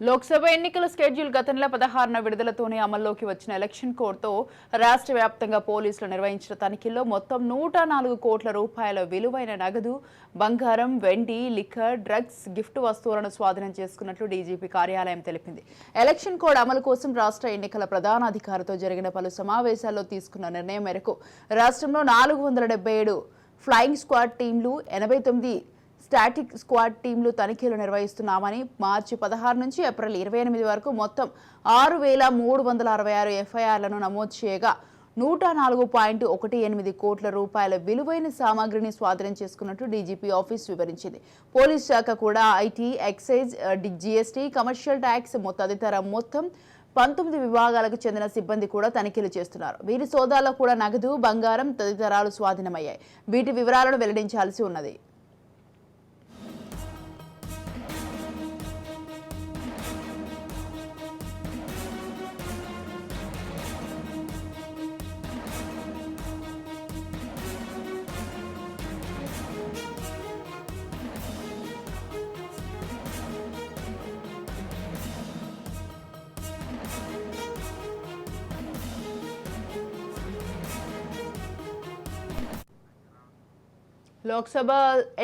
లోక్సభ ఎన్నికల స్కెడ్యూల్ గత నెల పదహారున విడుదలతోనే అమల్లోకి వచ్చిన ఎలక్షన్ కోడ్తో రాష్ట్ర వ్యాప్తంగా పోలీసులు నిర్వహించిన తనిఖీల్లో మొత్తం నూట నాలుగు కోట్ల రూపాయల విలువైన నగదు బంగారం వెండి లిక్కర్ డ్రగ్స్ గిఫ్ట్ వస్తువులను స్వాధీనం చేసుకున్నట్లు డీజీపీ కార్యాలయం తెలిపింది. ఎలక్షన్ కోడ్ అమలు కోసం రాష్ట్ర ఎన్నికల ప్రధాన అధికారితో జరిగిన పలు సమావేశాల్లో తీసుకున్న నిర్ణయం మేరకు రాష్ట్రంలో నాలుగు వందల ఏడు ఫ్లయింగ్ స్క్వాడ్ టీంలు ఎనభై తొమ్మిది స్టాటిక్ స్క్వాడ్ టీంలు తనిఖీలు నిర్వహిస్తున్నామని మార్చి పదహారు నుంచి ఏప్రిల్ ఇరవై ఎనిమిది వరకు మొత్తం ఆరు వేల మూడు వందల అరవై ఆరు ఎఫ్ఐఆర్లను నమోదు చేయగా నూట నాలుగు పాయింట్ ఒకటి ఎనిమిది కోట్ల రూపాయల విలువైన సామాగ్రిని స్వాధీనం చేసుకున్నట్టు డీజీపీ ఆఫీస్ వివరించింది. పోలీస్ శాఖ కూడా IT excise GST commercial tax తదితర మొత్తం పంతొమ్మిది విభాగాలకు చెందిన సిబ్బంది కూడా తనిఖీలు చేస్తున్నారు. వీరి సోదాల్లో కూడా నగదు బంగారం తదితరాలు స్వాధీనమయ్యాయి. వీటి వివరాలను వెల్లడించాల్సి ఉన్నది. లోక్సభ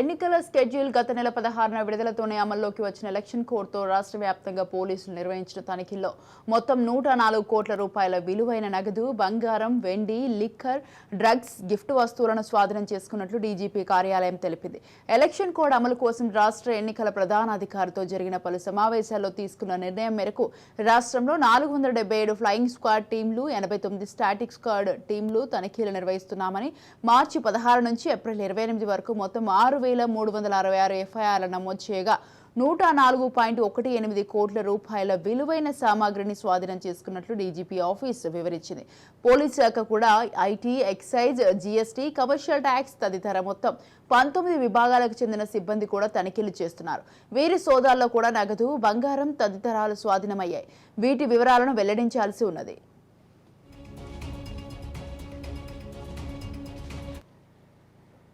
ఎన్నికల స్కెడ్యూల్ గత నెల పదహారున విడుదలతోనే అమల్లోకి వచ్చిన ఎలక్షన్ కోడ్తో రాష్ట్ర వ్యాప్తంగా పోలీసులు నిర్వహించిన తనిఖీల్లో మొత్తం నూట నాలుగు కోట్ల రూపాయల విలువైన నగదు బంగారం వెండి లిక్కర్ డ్రగ్స్ గిఫ్ట్ వస్తువులను స్వాధీనం చేసుకున్నట్లు డీజీపీ కార్యాలయం తెలిపింది. ఎలక్షన్ కోడ్ అమలు కోసం రాష్ట్ర ఎన్నికల ప్రధానాధికారితో జరిగిన పలు సమావేశాల్లో తీసుకున్న నిర్ణయం మేరకు రాష్ట్రంలో నాలుగు వందల డెబ్బై ఏడు ఫ్లయింగ్ స్క్వాడ్ టీంలు ఎనభై తొమ్మిది స్టాటిక్ స్క్వాడ్ టీంలు తనిఖీలు నిర్వహిస్తున్నామని మార్చి పదహారు నుంచి ఏప్రిల్ ఇరవై ఎనిమిది వరకు మొత్తం ఆరు వేల మూడు వందల అరవై ఆరు ఎఫ్ఐఆర్లు నమోదు చేయగా నూట నాలుగు పాయింట్ ఒకటి ఎనిమిది కోట్ల రూపాయల విలువైన సామాగ్రిని స్వాధీనం చేసుకున్నట్లు డీజీపీ ఆఫీస్ వివరించింది. పోలీస్ శాఖ కూడా IT excise GST commercial tax తదితర మొత్తం పంతొమ్మిది విభాగాలకు చెందిన సిబ్బంది కూడా తనిఖీలు చేస్తున్నారు. వీరి సోదాల్లో కూడా నగదు బంగారం తదితరాలు స్వాధీనమయ్యాయి. వీటి వివరాలను వెల్లడించాల్సి ఉన్నది.